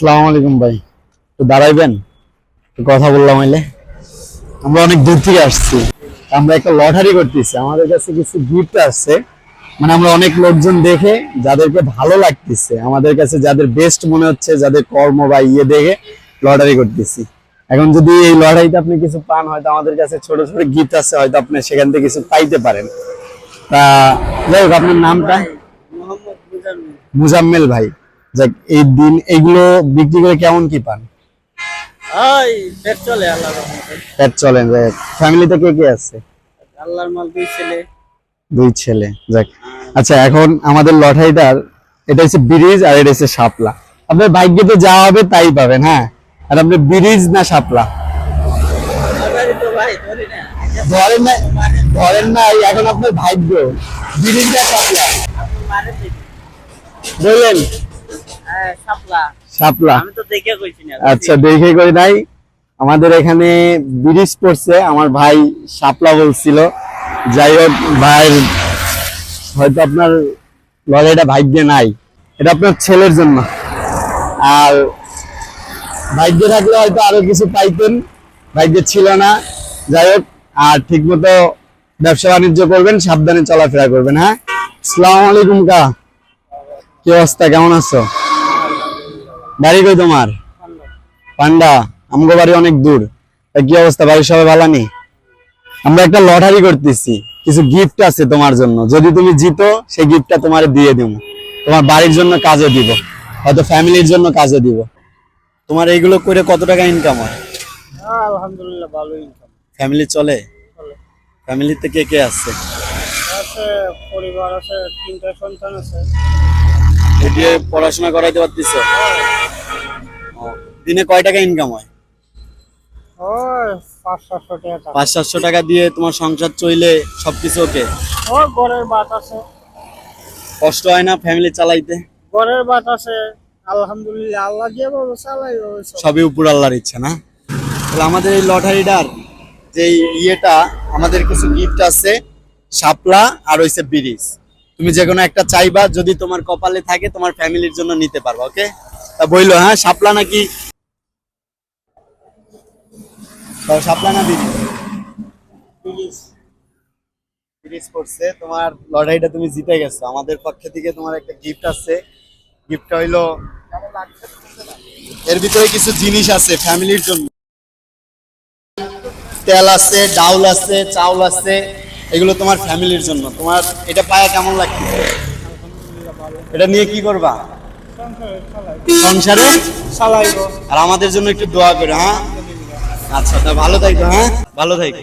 আসসালামু আলাইকুম ভাই। তো দাঁড়াইবেন? কথা বললাম আইলে আমরা অনেক দূর থেকে আসছি। আমরা একটা লটারি করতেছি। আমাদের কাছে কিছু গিফট আসছে মানে আমরা অনেক লোকজন দেখে যাদেরকে ভালো লাগতেছে আমাদের কাছে যাদের বেস্ট মনে হচ্ছে যাদের কর্ম বা ইয়ে দেখে লটারি করতেছি। এখন যদি এই লটারিতে আপনি কিছু পান হয়তো আমাদের কাছে ছোট ছোট গিফট আছে হয়তো আপনি সেখান থেকে কিছু পাইতে পারেন। তা যাই হোক আপনার নামটা? মুজাম্মেল ভাই। যাক এই দিন এইগুলো বিক্রি করে কেমন কি পান? ওই পেট চলে আল্লাহর রহমতে। পেট চলেন যাক। ফ্যামিলিতে কে কে আছে? আল্লাহর মাল দুই ছেলে। দুই ছেলে যাক। আচ্ছা এখন আমাদের লটারিটার এটা হচ্ছে ব্রিজ আর এটা হচ্ছে শাপলা। আপনার ভাগ্যে তো যা হবে তাই পাবেন হ্যাঁ? আর আপনি ব্রিজ না শাপলা? ধরেন না ধরেন না এখন আপনার ভাগ্য। ব্রিজ না শাপলা বললেন শাপলা না আচ্ছা দেখে করি নাই? আমাদের এখানে ব্রিজ পড়ছে আমার ভাই শাপলা বলছিল। যাই হোক ভাইয়ের হয়তো আপনার লড়াইটা ভাগ্যে নাই। এটা আপনার ছেলের জন্য। আর ভাগ্যে থাকলে হয়তো আরও কিছু পাইতেন ভাগ্যে ছিল না। যাই হোক আর ঠিক মতো ব্যবসা বাণিজ্য করবেন সাবধানে চলাফেরা করবেন হ্যাঁ? আলাইকুম কা। কি অবস্থা? কেমন আছো? বাড়ি কই তোমার? পান্ডা। আমগো বাড়ি অনেক দূর। কি অবস্থা? বাড়ির সবাই ভালো নেই আমরা একটা লটারি করতেছি। কিছু গিফট আছে তোমার জন্য। যদি তুমি জিতো সেই গিফটটা তোমার দিয়ে দিব তোমার বাড়ির জন্য কাজে দিব। হয়তো ফ্যামিলির জন্য কাজে দিব। তোমার এইগুলো করে কত টাকা ইনকাম হয়? হ্যাঁ, আলহামদুলিল্লাহ ভালো ইনকাম ফ্যামিলি চলে? চলে। ফ্যামিলিতে কে কে আছে? আছে পরিবার আছে তিনটা সন্তান আছে। পড়াশোনা করাইতে পারতেছ? ও, দিনে কয় টাকা ইনকাম হয়? পাঁচ সাতশো টাকা। দিয়ে তোমার সংসার চইলে সবকিছু ওকে? ঘরের কষ্ট হয় না ফ্যামিলি চালাইতে? ঘরের বাত আছে। আলহামদুলিল্লাহ আল্লাহ যেভাবে চালাই সবই উপর আল্লাহর ইচ্ছা না? তাহলে আমাদের এই লটারিটার যে ইয়েটা আমাদের কিছু গিফট আছে শাপলা আর হইছে ব্রিজ। তুমি যে কোনো একটা চাইবা যদি তোমার কপালে থাকে তোমার ফ্যামিলির জন্য নিতে পারবা ওকে তা বইলো হ্যাঁ শাপলা নাকি শাপলা না প্লিজ ব্রিজ করছে তোমার লটারিটা তুমি জিতে গেছো। আমাদের পক্ষ থেকে তোমার একটা গিফট আছে। গিফটটা হইল এর ভিতরে কিছু জিনিস আছে ফ্যামিলির জন্য। তেল আছে ডাউল আছে চাউল আছে এগুলো তোমার ফ্যামিলির জন্য। তোমার এটা পায়া কেমন লাগছে? এটা নিয়ে কি করবা? সংসারে। আর আমাদের জন্য একটু দোয়া করে হ্যাঁ? আচ্ছা ভালো থাকো হ্যাঁ? ভালো থাকো